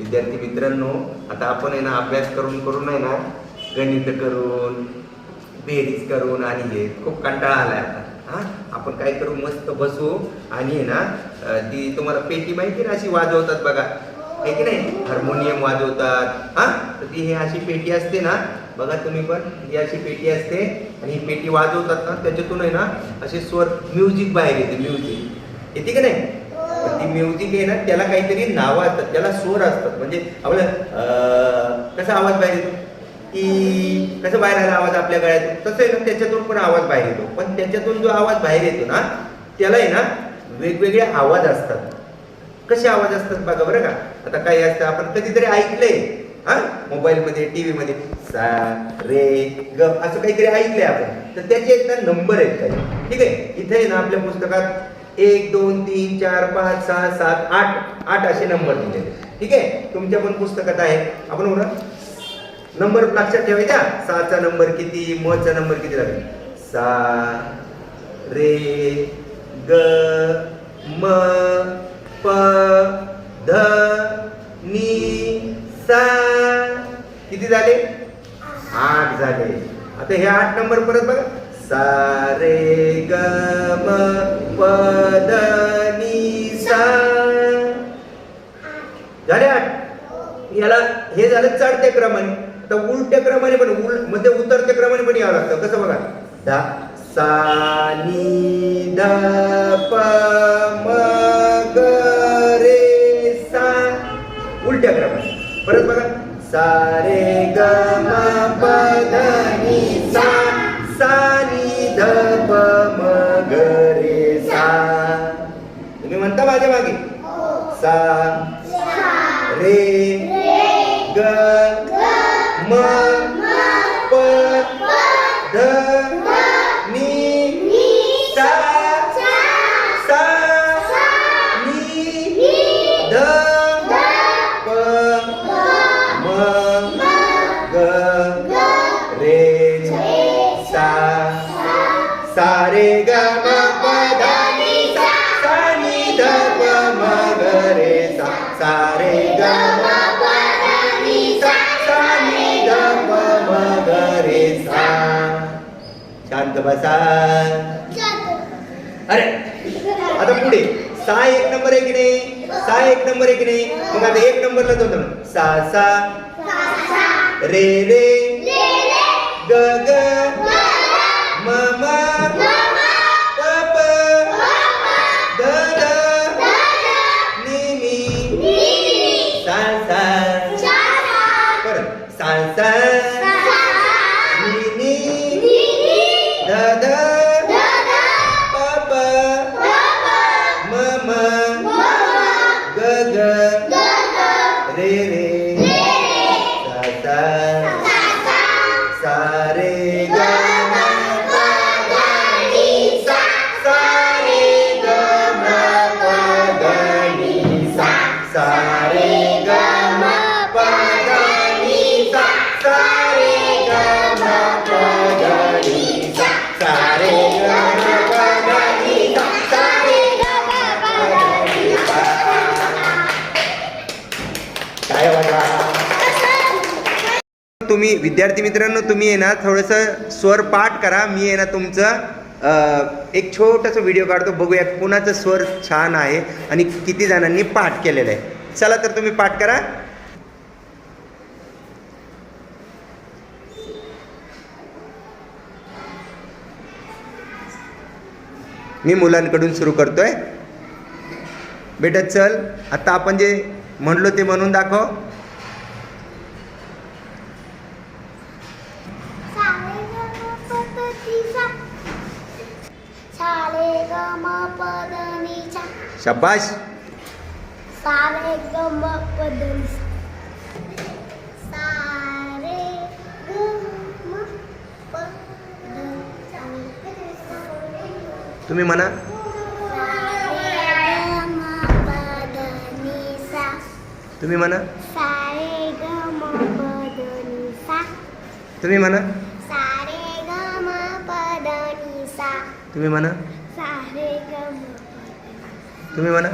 विद्यार्थी मित्रांनो आता आपण आहे ना अभ्यास करून करून आहे ना गणित करून बेरीज करून आणि हे खूप कंटाळा आलाय आता. हा? आपण काय करू मस्त बसू आणि आहे ना ती तुम्हाला पेटी माहिती ना अशी वाजवतात बघा. आहे की नाही? हार्मोनियम वाजवतात. हा? तर ती हे अशी पेटी असते ना बघा तुम्ही पण ही अशी पेटी असते आणि ही पेटी वाजवतात ना त्याच्यातून आहे ना असे स्वर म्युझिक बाहेर येते म्युझिक. येते की नाही? पण ती म्युझिक आहे ना त्याला काहीतरी नावं असतात त्याला स्वर असतात. म्हणजे आपलं कसा आवाज बाहेर येतो? की कसं बाहेर आला आवाज आपल्या गळ्यात? तसं आहे ना त्याच्यातून पण आवाज बाहेर येतो. पण त्याच्यातून जो आवाज बाहेर येतो ना त्याला आहे ना वेगवेगळे आवाज असतात. कसे आवाज असतात बघा बरं का? आता काही असतं आपण कधीतरी ऐकलंय. हा? मोबाईलमध्ये टी व्हीमध्ये सा रे ग असं काहीतरी ऐकलंय आपण. तर त्याचे एक ना नंबर आहेत काही. ठीक आहे? इथे आहे ना आपल्या पुस्तकात एक दोन तीन चार पाच सहा सात आठ. आठ असे नंबर दिले ठीक आहे? तुमच्या पण पुस्तकात आहे. आपण म्हणून नंबर लक्षात ठेवायचा सहाचा नंबर किती मचा नंबर किती लागेल? सा रे ग म प ध नी सा. किती झाले? आठ झाले. आता हे आठ नंबर परत बघा. सा रे ग म प ध झाले आठ याला हे झालं चढत्या क्रमाने. आता उलट्या क्रमाने पण उलमध्ये उतरत्या क्रमाने पण यावं लागतं. कसं बघा? धा सा नी ध प म ग रे सा. उलट्या क्रमाने. परत बघा. सा रे ग म प ध. तुम्ही म्हणता माझ्या मागे सा रे ग म प ध रे सा सा रे ग म प ध नी सा सा नी ध प म ग रे सा शांत बसा। अरे आता पुढे. सहा एक नंबर आहे की नाही? सहा एक नंबर आहे की नाही? मग आता एक नंबरला दोन सा सा. रे रे. ग ग रे रे तुम्ही विद्यार्थी मित्रांनो तुम्ही आहे ना थोडंसं स्वर पाठ करा. मी आहे ना तुमचं एक छोटासा व्हिडिओ काढतो. बघूया कुणाचं स्वर छान आहे आणि किती जणांनी पाठ केलेलं आहे. चला तर तुम्ही पाठ करा. मी मुलांकडून सुरू करतोय. बेटा चल. आता आपण जे म्हणलो ते म्हणून दाखव. सा शाबाश सारे ग म प द नि सा सारे ग म प द नि सा तुम्ही म्हणा सारे ग म प द नि सा तुम्ही म्हणा सारे ग म प द नि सा तुम्ही म्हणा सारे ग म प द नि सा तुम्ही म्हणा তুমি মানে?